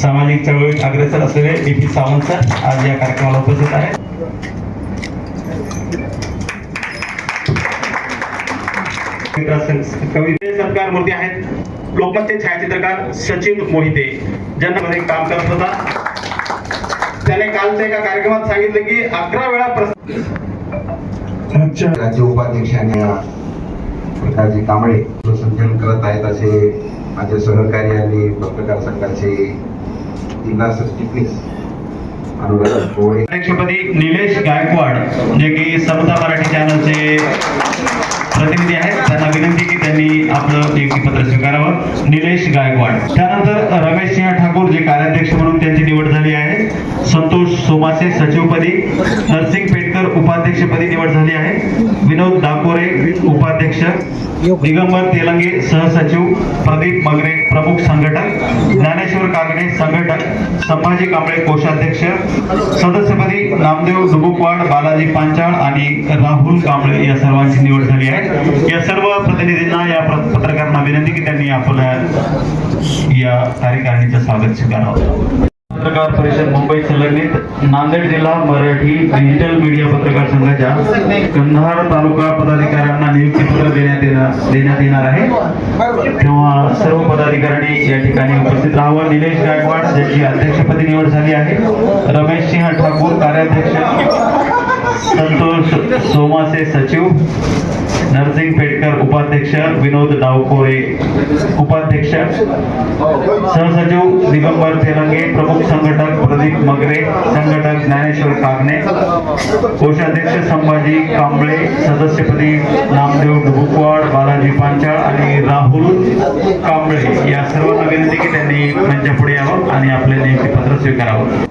सामाजिक चळवळीत अग्रेसर असलेले डी पी सावंत सर आज या कार्यक्रमाला उपस्थित आहेत. कवी सत्कार मूर्ती आहेत. लोकमतचे छायाचित्रकार सचिन मोहिते ज्यांना मध्ये काम करत होता. त्याने कालच्या एका कार्यक्रमात सांगितलं की अकरा वेळा प्रश्न राज्य उपाध्यक्षाने आणि प्रकाशजी कांबळे संचलन करत आहेत असे माझे सहकारी आणि पत्रकार संघाचे जिल्हा सरचिटणीस अनुराग अध्यक्षपदी निलेश गायकवाड जे की समता मराठी चॅनलचे प्रतिनिधी आहेत त्यांना विनंती की त्यांनी आपलं नियुक्तीपत्र स्वीकारावं. निलेश गायकवाड. त्यानंतर रमेश सिंह ठाकूर जे कार्याध्यक्ष म्हणून त्यांची निवड झाली आहे. संतोष सोमासे सचिवपदी. नरसिंग पेटकर उपाध्यक्षपदी निवड झाली आहे. विनोद दाकोरे उपाध्यक्ष. दिगंबर तेलंगे सहसचिव. प्रदीप मगरे प्रमुख संघटक. ज्ञानेश्वर कागणे संघटक संभाजी कांबळे कोषाध्यक्ष सदस्यपदी नामदेव दुबुकवाड बालाजी पांचाळ आणि राहुल कांबळे या सर्वांची निवड झाली आहे. या सर्व प्रतिनिधींना या पत्रकारांना विनंती की त्यांनी आपल्या या कार्यकारिणीचं स्वागत स्वीकारावं. पत्रकार परिषद मुंबई संलग्नित नांदेड जिल्हा मराठी डिजिटल मीडिया पत्रकार संघाच्या कंधार तालुका पदाधिकाऱ्यांना नियुक्तीपत्र देण्यात येणार देण्यात येणार आहे. तेव्हा सर्व पदाधिकाऱ्यांनी या ठिकाणी उपस्थित राहावं. निलेश गायकवाड ज्याची अध्यक्षपदी निवड झाली आहे. रमेश सिंह ठाकूर कार्याध्यक्ष. संतोष सोमासे सचिव. नरसिंग पेटकर उपाध्यक्ष विनोद डावकोरे उपाध्यक्ष सहसचिव दिगंबर तेलंगे प्रमुख संघटक प्रदीप मगरे संघटक ज्ञानेश्वर कागणे कोषाध्यक्ष संभाजी कांबळे सदस्यपदी नामदेव डुबुकवाड बालाजी पांचाळ आणि राहुल कांबळे. या सर्वांना विनंती की त्यांनी मंचापुढे यावं आणि आपले नियुक्तीपत्र स्वीकारावं.